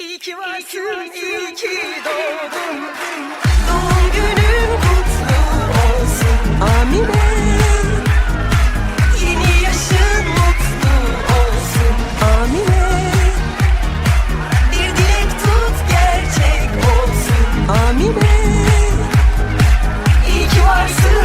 İyi ki varsın, iyi ki, iyi ki doğdun. Doğum günün kutlu olsun. Amine. Yeni yaşın mutlu olsun. Amine. Bir dilek tut gerçek olsun. Amine. İyi ki varsın.